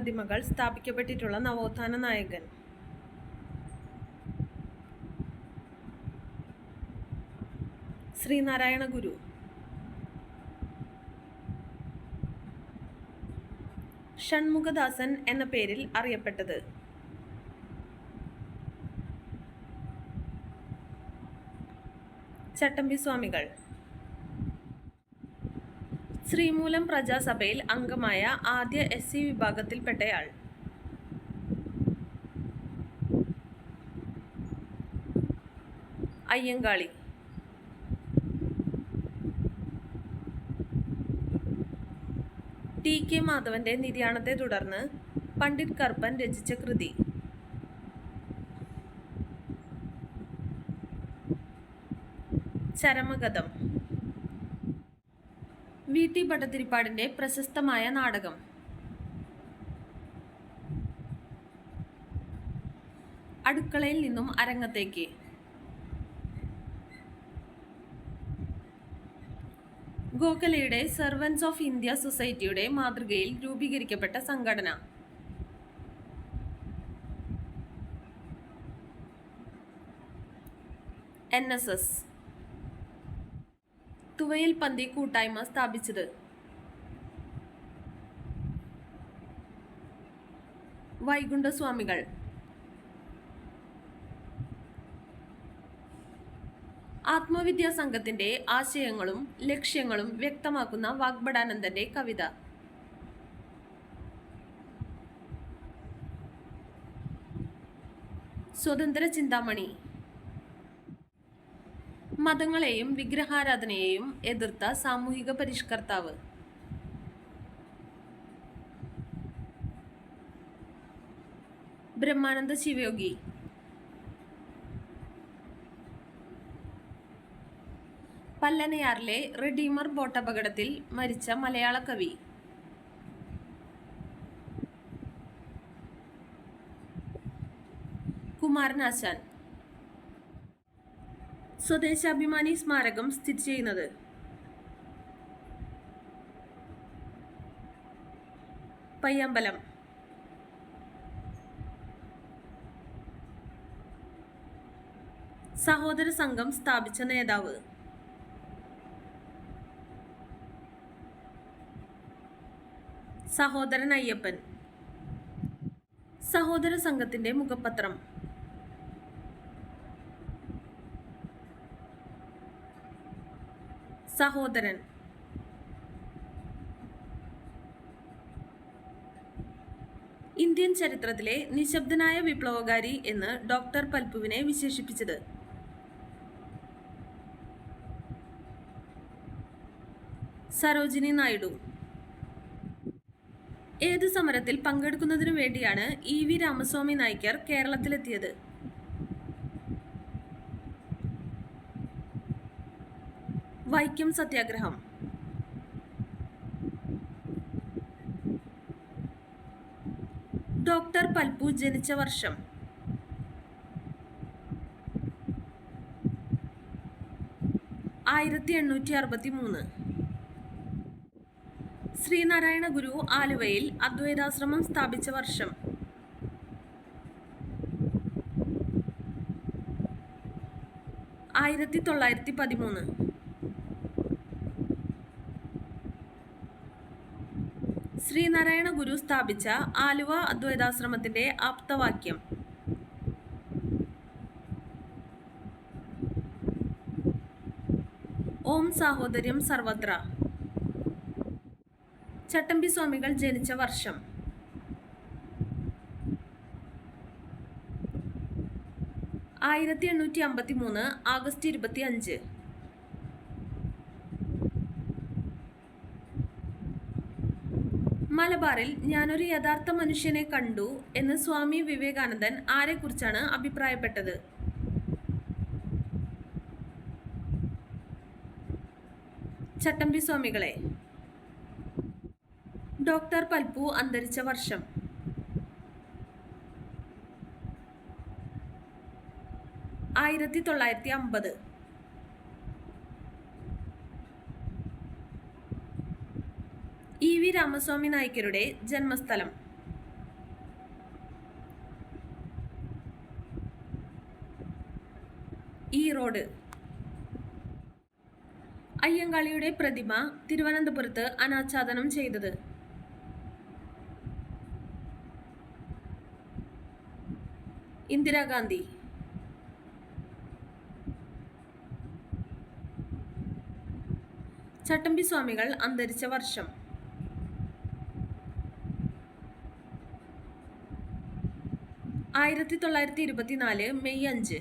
പ്രതിമകൾ സ്ഥാപിക്കപ്പെട്ടിട്ടുള്ള നവോത്ഥാന നായകൻ. ശ്രീനാരായണ ഗുരു. ഷൺമുഖദാസൻ എന്ന പേരിൽ അറിയപ്പെട്ടത്. ചട്ടമ്പി സ്വാമികൾ. ശ്രീമൂലം പ്രജാസഭയിൽ അംഗമായ ആദ്യ എസ് സി വിഭാഗത്തിൽപ്പെട്ടയാൾ. അയ്യങ്കാളി. ടി കെ മാധവന്റെ നിര്യാണത്തെ തുടർന്ന് പണ്ഡിറ്റ് കർപ്പൻ രചിച്ച കൃതി. ചരമഗതം. വി ടി ഭട്ടതിരിപ്പാടിന്റെ പ്രശസ്തമായ നാടകം. അടുക്കളയിൽ നിന്നും അരങ്ങത്തേക്ക്. ഗോഖലയുടെ സെർവൻസ് ഓഫ് ഇന്ത്യ സൊസൈറ്റിയുടെ മാതൃകയിൽ രൂപീകരിക്കപ്പെട്ട സംഘടന. N S S. തുവയൽ പന്തി കൂട്ടായ്മ സ്ഥാപിച്ചത്. വൈകുണ്ഠസ്വാമികൾ. ആത്മവിദ്യാ സംഘത്തിന്റെ ആശയങ്ങളും ലക്ഷ്യങ്ങളും വ്യക്തമാക്കുന്ന വാഗ്ബടാനന്ദന്റെ കവിത. സ്വതന്ത്ര ചിന്താമണി. മതങ്ങളെയും വിഗ്രഹാരാധനയെയും എതിർത്ത സാമൂഹിക പരിഷ്കർത്താവ്. ബ്രഹ്മാനന്ദ ശിവയോഗി. പല്ലനയാറിലെ റെഡീമർ ബോട്ടപകടത്തിൽ മരിച്ച മലയാള കവി. കുമാരനാശാൻ. സ്വദേശാഭിമാനി സ്മാരകം സ്ഥിതി ചെയ്യുന്നത്. പയ്യമ്പലം. സഹോദര സംഘം സ്ഥാപിച്ച നേതാവ്. സഹോദരൻ അയ്യപ്പൻ. സഹോദര സംഘത്തിന്റെ മുഖപത്രം. സഹോദരൻ. ഇന്ത്യൻ ചരിത്രത്തിലെ നിശബ്ദനായ വിപ്ലവകാരി എന്ന് ഡോക്ടർ പൽപുവിനെ വിശേഷിപ്പിച്ചത്. സരോജിനി നായിഡു. ഏത് സമരത്തിൽ പങ്കെടുക്കുന്നതിനു വേണ്ടിയാണ് ഇ വി രാമസ്വാമി നായ്ക്കർ കേരളത്തിലെത്തിയത്? വൈക്കം സത്യാഗ്രഹം. ഡോക്ടർ പൽപു ജനിച്ച വർഷം. ആയിരത്തി എണ്ണൂറ്റി അറുപത്തി മൂന്ന് ശ്രീനാരായണ ഗുരു ആലുവയിൽ അദ്വൈതാശ്രമം സ്ഥാപിച്ച വർഷം. ആയിരത്തി തൊള്ളായിരത്തി പതിമൂന്ന് ശ്രീനാരായണ ഗുരു സ്ഥാപിച്ച ആലുവ അദ്വൈതാശ്രമത്തിന്റെ ആപ്തവാക്യം. ഓം സാഹോദര്യം സർവത്ര. ചട്ടമ്പി സ്വാമികൾ ജനിച്ച വർഷം. ആയിരത്തി എണ്ണൂറ്റി അമ്പത്തി മൂന്ന് ആഗസ്റ്റ് ഇരുപത്തി അഞ്ച് മലബാറിൽ ഞാനൊരു യഥാർത്ഥ മനുഷ്യനെ കണ്ടു എന്ന് സ്വാമി വിവേകാനന്ദൻ ആരെക്കുറിച്ചാണ് അഭിപ്രായപ്പെട്ടത്? ചട്ടമ്പി സ്വാമികളെ ഡോക്ടർ പൽപ്പു അന്തരിച്ച വർഷം. ആയിരത്തി തൊള്ളായിരത്തി അമ്പത്. ഇ വി രാമസ്വാമി നായ്ക്കരുടെ ജന്മസ്ഥലം. ഈറോഡ് അയ്യങ്കാളിയുടെ പ്രതിമ തിരുവനന്തപുരത്ത് അനാച്ഛാദനം ചെയ്തത്. ഇന്ദിരാഗാന്ധി. ചട്ടമ്പി സ്വാമികൾ അന്തരിച്ച വർഷം. ആയിരത്തി തൊള്ളായിരത്തി ഇരുപത്തിനാല് മെയ് അഞ്ച്.